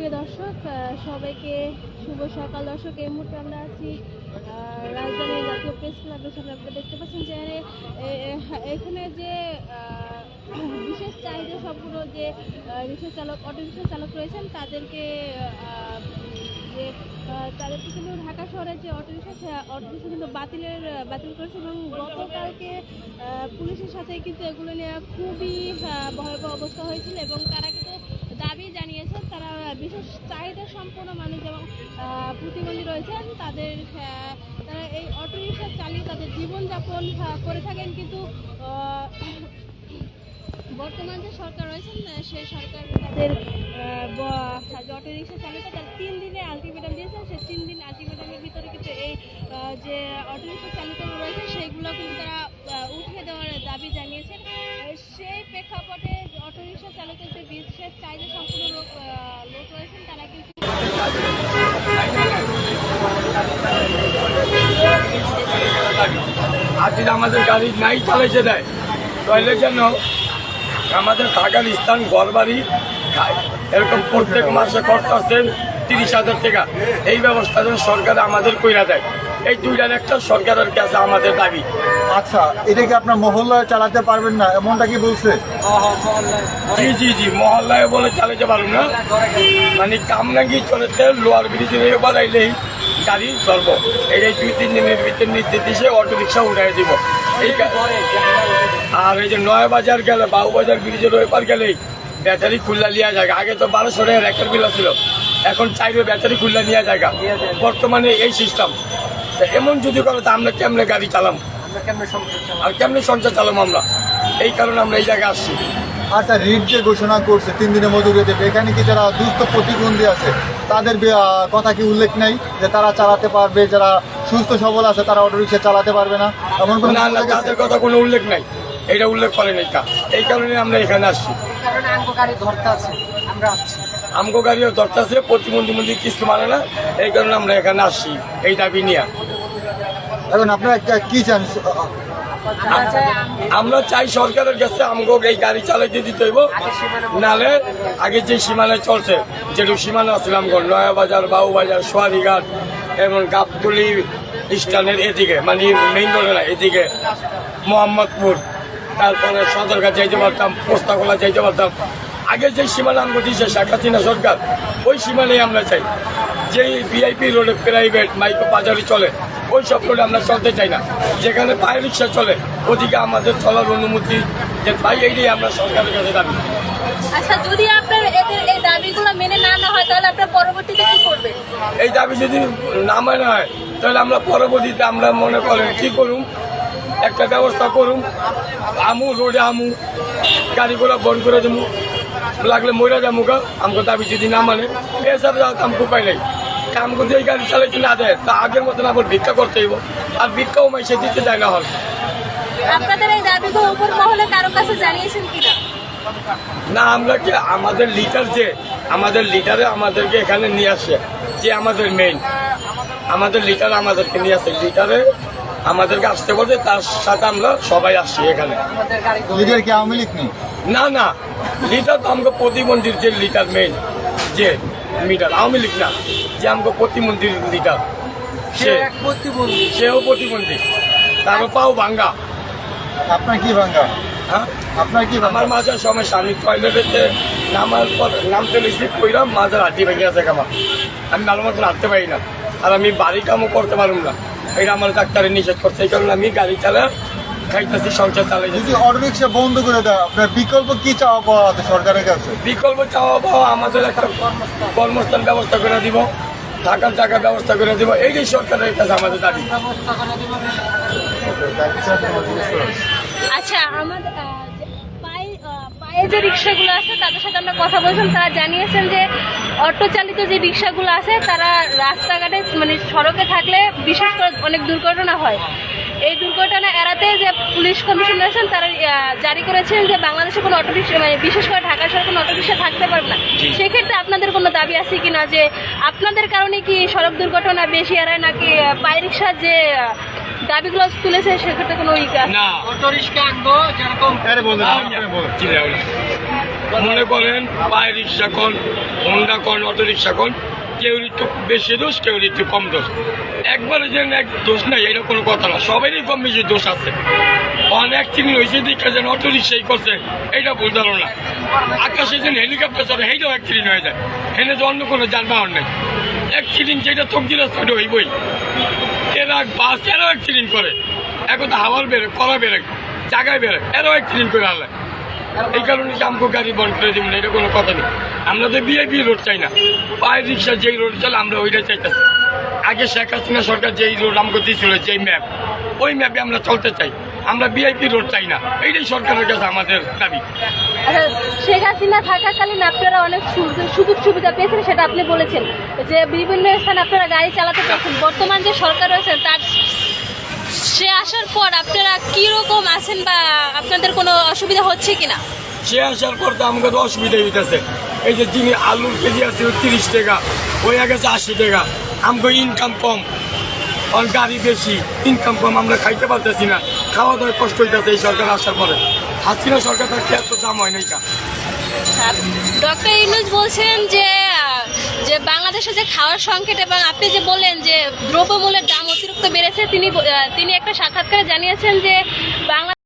সুপ্রিয় দর্শক সবাইকে শুভ সকাল। দর্শক, এই মুহূর্তে আমরা আছি রাজধানীর জাতীয় প্রেস ক্লাবের সামনে আপনারা দেখতে পাচ্ছেন যে এখানে যে বিশেষ চাহিদা সম্পূর্ণ যে রিক্সা চালক, অটো রিক্সা চালক রয়েছেন, তাদেরকে যে তাদেরকে কিন্তু ঢাকা শহরের যে অটো রিক্সা অটো রিক্সা কিন্তু বাতিলের, বাতিল করেছে এবং গতকালকে পুলিশের সাথে কিন্তু এগুলো নিয়ে খুবই ভয়াবহ অবস্থা হয়েছিল এবং তারা কিন্তু দাবি জানিয়েছেন তারা বিশেষ চাহিদা সম্পন্ন মানুষ যেমন প্রতিবন্ধী রয়েছেন। তাদের তারা এই অটো রিক্সা চালিয়ে তাদের জীবনযাপন করে থাকেন কিন্তু বর্তমান যে সরকার রয়েছেন আহ, সে সরকার তাদের আহ, ব- অটো রিক্সা চালিত তার তিন দিনে আলটিমেটাম দিয়েছে। সেই তিন দিন আলটিমেটামের ভিতরে কিন্তু এই যে অটো রিক্সা চালিত রয়েছে সেইগুলো কিন্তু তারা উঠিয়ে দেওয়ার দাবি জানিয়েছেন সেই প্রেক্ষাপটে রিক্সা চালকের যে বিশেষ চাহিদা সম্পূর্ণ লোক লোক রয়েছেন, তারা কিন্তু আর যদি আমাদের গাড়ি নাই চালাইছে দেয়। তাহলে যেন আমাদের থাকার স্থান ঘর বাড়ি এরকম প্রত্যেক মাসে খরচ আসছেন তিরিশ হাজার টাকা। এই ব্যবস্থা যেন সরকার আমাদের কইরা দেয়। এই দুইটার একটা সরকারের কাছে আমাদের দাবি। আচ্ছা এটা কি আপনার মহল্লায় চালাতে পারবেন না? এমনটা কি বলছে? জি জি জি মহল্লায় বলে চালাতে পারুন না। মানে কামনাগি চলেছে লোয়ার ব্রিজের এবার আইলেই গাড়ি ধরবো এই দুই তিন দিনের ভিতরে নির্দেশ দিছে অটো রিক্সা উঠাই দিব। এই কা- আর এই যে নয় বাজার গেলে বাবু বাজার ব্রিজের ওইপার গেলেই ব্যাটারি খুললা লিয়া জায়গা আগে তো বারোশো টাকা রেকের বিল ছিল। এখন চাইবে ব্যাটারি খুললা নিয়ে জায়গা বর্তমানে এই সিস্টেম এমন যদি করে তা আমরা কেমনে গাড়ি চালাম? আর কেমনে সংসার চালাম আমরা? এই কারণে আমরা এই জায়গায় আসছি। আচ্ছা রিট যে ঘোষণা করছে তিন দিনের মজুরি দেবে এখানে কি যারা দুস্থ প্রতিবন্ধী আছে তাদের কথা কি উল্লেখ নেই? যে তারা চালাতে পারবে যারা সুস্থ সবল আছে তারা অটো রিক্সা চালাতে পারবে না? এমন কোনো তাদের কথা কোনো উল্লেখ নাই। এটা উল্লেখ করেন এই কা এই কারণে আমরা এখানে আসছি। কারণে আঙ্গ গাড়ি ধরতে আছে। আমরা আছি আমগো গাড়িও দরকার আছে প্রতিবন্ধী মন্দির কিছু মানে না। এই কারণে আমরা এখানে আসছি এই দাবি নিয়ে। এখন আপনারা কি- চান? আমরা চাই সরকারের কাছে আমগো এই গাড়ি চালাইতে দিতে হইব। নালে আগে যে সীমানায় চলছে যেটু সীমানা আছে আমগো নয়া বাজার বাবু বাজার, সোয়ারিঘাট এবং গাবতলি স্ট্যান্ডের এদিকে মানে মেইন রোডে না, এদিকে মোহাম্মদপুর, তারপরে সদরঘাট যাইতে পারতাম, পোস্তাকোলা যাইতে পারতাম। আগে যে সীমানা আমগো দিয়েছে শেখ হাসিনা সরকার, ওই সীমানায় আমরা চাই। যেই ভিআইপি রোডে প্রাইভেট মাইক্রো বাজারে চলে ওই সব রোডে আমরা চলতে চাই না। যেখানে পায়ে রিক্সা চলে ওদিকে আমাদের চলার অনুমতি যে পাই এইটাই আমরা সরকারের কাছে দাবি আচ্ছা যদি আপনার এদের এই দাবিগুলো মেনে না না হয় তাহলে আপনার পরবর্তীতে কি করবে এই দাবি যদি না মানে হয় তাহলে আমরা পরবর্তীতে আমরা মনে করেন কি করুম? একটা ব্যবস্থা করুম। আমু রোডে আমু গাড়িগুলো বন্ধ করে দেবো লাগলে মরে যাব গা আমাকে দাবি যদি না মানে এসব কাম উপায় নেই। কাম করতে এই গাড়ি চালাইতে না দেয় তা আগের মতন আবার ভিক্ষা করতে হইব। আর ভিক্ষাও মাইসে দিতে দেয় না হল। আপনাদের এই দাবিগুলো উপর মহলে কারও কাছে জানিয়েছেন কিনা? না আমরা কি আমাদের লিডার যে আমাদের লিডারে আমাদেরকে এখানে নিয়ে আসে যে আমাদের মেইন আমাদের লিডার আমাদেরকে নিয়ে আসে। লিডারে আমাদেরকে আসতে বলছে তার সাথে আমরা সবাই আসছি এখানে। লিডার কি আওয়ামী লীগ নেই? না না লিডার তো আমাকে প্রতিবন্ধীর যে লিডার মেইন যে লিডার আওয়ামী লীগ না। যে আমাকে প্রতিবন্ধীর লিডার সে এক প্রতিবন্ধী সেও প্রতিবন্ধী তারও পাও ভাঙ্গা। আপনার কি ভাঙ্গা? হ্যাঁ? আপনার কি আমার মাঝে সমস্যা আমি টয়লেটেতে নামার পর নামতে রিসিভ কইরাম মাঝের হাঁটি ভেঙে আছে আমার আমি ভালো হাঁটতে পারি না। আর আমি বাড়ি কামও করতে পারুম না। এটা আমার ডাক্তারে নিষেধ করছে এই কারণে আমি গাড়ি চালা খাইতেছি সংসার চালাই যদি অটো রিক্সা বন্ধ করে দেয় আপনার বিকল্প কি চাওয়া পাওয়া আছে সরকারের কাছে? বিকল্প চাওয়া পাওয়া আমাদের একটা কর্মস্থান ব্যবস্থা করে দিব। থাকার জায়গার ব্যবস্থা করে দেবো, এইটাই সরকারের কাছে আমাদের দাবি। আচ্ছা আমাদের পায়ে যে রিক্সাগুলো আছে, তাদের সাথে আমরা কথা বলছিলাম, তারা জানিয়েছেন যে অটো চালিত যে রিক্সাগুলো আছে, তারা রাস্তাঘাটে মানে সড়কে থাকলে বিশেষ করে অনেক দুর্ঘটনা হয়। এই দুর্ঘটনা এড়াতে যে পুলিশ কমিশনার আছেন তারা জারি করেছেন যে বাংলাদেশে কোনো অটো রিক্সা মানে বিশেষ করে ঢাকা শহরে কোনো অটো রিক্সা থাকতে পারবে না। সেক্ষেত্রে আপনাদের কোনো দাবি আছে কি না যে আপনাদের কারণে কি সড়ক দুর্ঘটনা বেশি এড়ায় নাকি পায়ে রিক্সার যে দাবিগুলো তুলেছে সেক্ষেত্রে কোনো ই না। অটো রিক্সা যেরকম। মনে করেন পায়ে রিক্সা কোন হোন্ডা কোন অটো রিক্সা কোন কেউ একটু বেশি দোষ, কেউ একটু কম দোষ। একবারে যেন এক দোষ নাই, এটা কোনো কথা না। সবারই কম বেশি দোষ আছে। অনেক চিনি হয়েছে দিকে যেন অটো রিক্সাই করছে। এটা ভুল ধারণা। আকাশে যেন হেলিকপ্টার চলে সেইটাও অ্যাক্সিডেন্ট হয়ে যায়। এনে যে অন্য কোনো যানবাহন নেই। অ্যাক্সিডেন্ট যেটা তকদির রাস্তাটা হইবই। ট্রাক বাস এরাও অ্যাক্সিডেন্ট করে। এখন তো হাওয়ার বেড়ে, কলা বেড়ে, জায়গায় বেড়ে, এরাও অ্যাক্সিডেন্ট করে আল্লাহ এই কারণে যে আমাকে গাড়ি বন্ধ করে দিব না এটা কোনো কথা নেই। আমরা তো বিআইপি রোড চাই না। পায়ে রিক্সা যেই রোড চলে আমরা ওইটা চাইতেছি। আগে শেখ হাসিনা সরকার যেই রোড আমাকে দিয়েছিল যেই ম্যাপ ওই ম্যাপে আমরা চলতে চাই। আমরা বিআইপি রোড চাই না। এইটাই সরকারের কাছে আমাদের দাবি। আচ্ছা, শেখ হাসিনা থাকাকালীন আপনারা অনেক সুযোগ সুবিধা পেয়েছেন সেটা আপনি বলেছেন। যে বিভিন্ন স্থানে আপনারা গাড়ি চালাতে পারছেন। বর্তমান যে সরকার রয়েছে তার সে আসার পর আপনারা কি রকম আছেন বা আপনাদের কোনো অসুবিধা হচ্ছে কিনা? সে আসার পর তো আমাকে তো অসুবিধা হইতেছে। এই যে যিনি আলুর কেজি আছে তিরিশ টাকা হয়ে গেছে আশি টাকা। আমাকে ইনকাম কম। আর গাড়ি বেশি ইনকাম কম আমরা খাইতে পারতেছি না। খাওয়া দাওয়া কষ্ট হইতেছে এই সরকার আসার পরে। হাসিনা সরকার থাকতে এত দাম হয় নাই কা? ডক্টর ইউনুস বলছেন যে যে বাংলাদেশে যে খাওয়ার সংকট এবং আপনি যে বললেন যে দ্রব্যমূল্যের দাম অতিরিক্ত বেড়েছে, তিনি তিনি একটা সাক্ষাৎকারে জানিয়েছেন যে